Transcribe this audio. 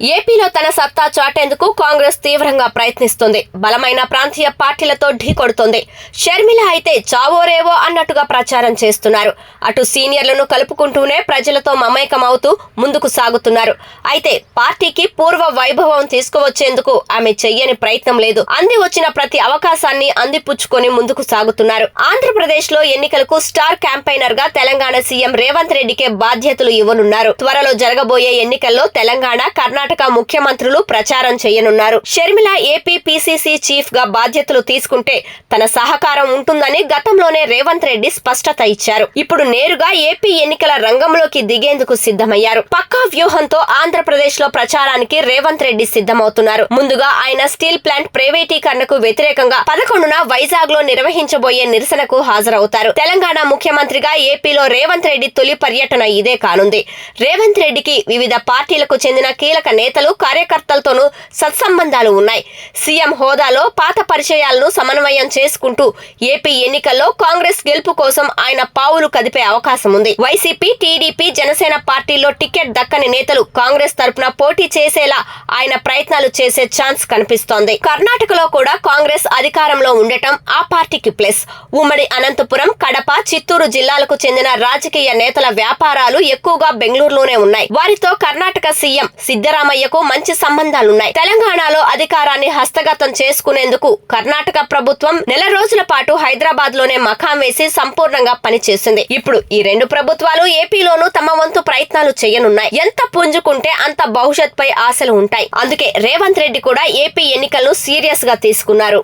ఏపీలో తన సత్తా చాటేందుకు కాంగ్రెస్ తీవ్రంగా ప్రయత్నిస్తుంది. బలమైన ప్రాంతీయ పార్టీలతో ఢీకొడుతోంది షర్మిల అయితే చావోరేవో అన్నట్టుగా ప్రచారం చేస్తున్నారు. అటు సీనియర్లను కలుపుకుంటూనే ప్రజలతో మమేకం అవుతూ ముందుకు సాగుతున్నారు. అయితే పార్టీకి పూర్వ వైభవం తీసుకువచ్చేందుకు ఆమె చెయ్యని ప్రయత్నం లేదు. అంది వచ్చిన ప్రతి అవకాశాన్ని అందిపుచ్చుకొని ముందుకు సాగుతున్నారు. ఆంధ్రప్రదేశ్లో ఎన్నికలకు స్టార్ క్యాంపైనర్గా తెలంగాణ సీఎం రేవంత్ రెడ్డికే బాధ్యతలు ఇవ్వనున్నారు. త్వరలో జరగబోయే ఎన్నికల్లో తెలంగాణ కర్ణాటక ముఖ్యమంత్రులు ప్రచారం చేయనున్నారు. షర్మిల ఏపీ పీసీసీ చీఫ్గా బాధ్యతలు తీసుకుంటే తన సహకారం ఉంటుందని గతంలోనే రేవంత్ రెడ్డి స్పష్టత ఇచ్చారు. ఇప్పుడు నేరుగా ఏపీ ఎన్నికల రంగంలోకి దిగేందుకు సిద్ధమయ్యారు. పక్కా వ్యూహంతో ఆంధ్రప్రదేశ్లో ప్రచారానికి రేవంత్ రెడ్డి సిద్ధమవుతున్నారు. ముందుగా ఆయన స్టీల్ ప్లాంట్ ప్రైవేటీకరణకు వ్యతిరేకంగా పదకొండున వైజాగ్లో నిర్వహించబోయే నిరసనకు హాజరవుతారు. తెలంగాణ ముఖ్యమంత్రిగా ఏపీలో రేవంత్ రెడ్డి తొలి పర్యటన ఇదే కానుంది. రేవంత్ రెడ్డికి వివిధ పార్టీలకు చెందిన కీలక నేతలు కార్యకర్తలతోనూ సత్సంబంధాలు ఉన్నాయి. సీఎం హోదాలో పాత పరిచయాలను సమన్వయం చేసుకుంటూ ఏపీ ఎన్నికల్లో కాంగ్రెస్ గెలుపు కోసం ఆయన పావులు కదిపే అవకాశం ఉంది. వైసీపీ టీడీపీ జనసేన పార్టీల్లో టికెట్ దక్కని నేతలు కాంగ్రెస్ తరపున పోటీ చేసేలా ఆయన ప్రయత్నాలు చేసే ఛాన్స్ కనిపిస్తోంది. కర్ణాటకలో కూడా కాంగ్రెస్ అధికారంలో ఉండటం ఆ పార్టీకి ప్లస్. ఉమ్మడి అనంతపురం కడప చిత్తూరు జిల్లాలకు చెందిన రాజకీయ నేతల వ్యాపారాలు ఎక్కువగా బెంగళూరులోనే ఉన్నాయి. వారితో కర్ణాటక సీఎం సిద్దరామయ్యకు మంచి సంబంధాలున్నాయి. తెలంగాణలో అధికారాన్ని హస్తగతం చేసుకునేందుకు కర్ణాటక ప్రభుత్వం నెల రోజుల పాటు హైదరాబాద్లోనే మకాం వేసి సంపూర్ణంగా పనిచేసింది. ఇప్పుడు ఈ రెండు ప్రభుత్వాలు ఏపీలోనూ తమ వంతు ప్రయత్నాలు చేయనున్నాయి. ఎంత పుంజుకుంటే అంత భవిష్యత్ పై ఆశలు ఉంటాయి. అందుకే రేవంత్ రెడ్డి కూడా ఏపీ ఎన్నికలను సీరియస్గా తీసుకున్నారు.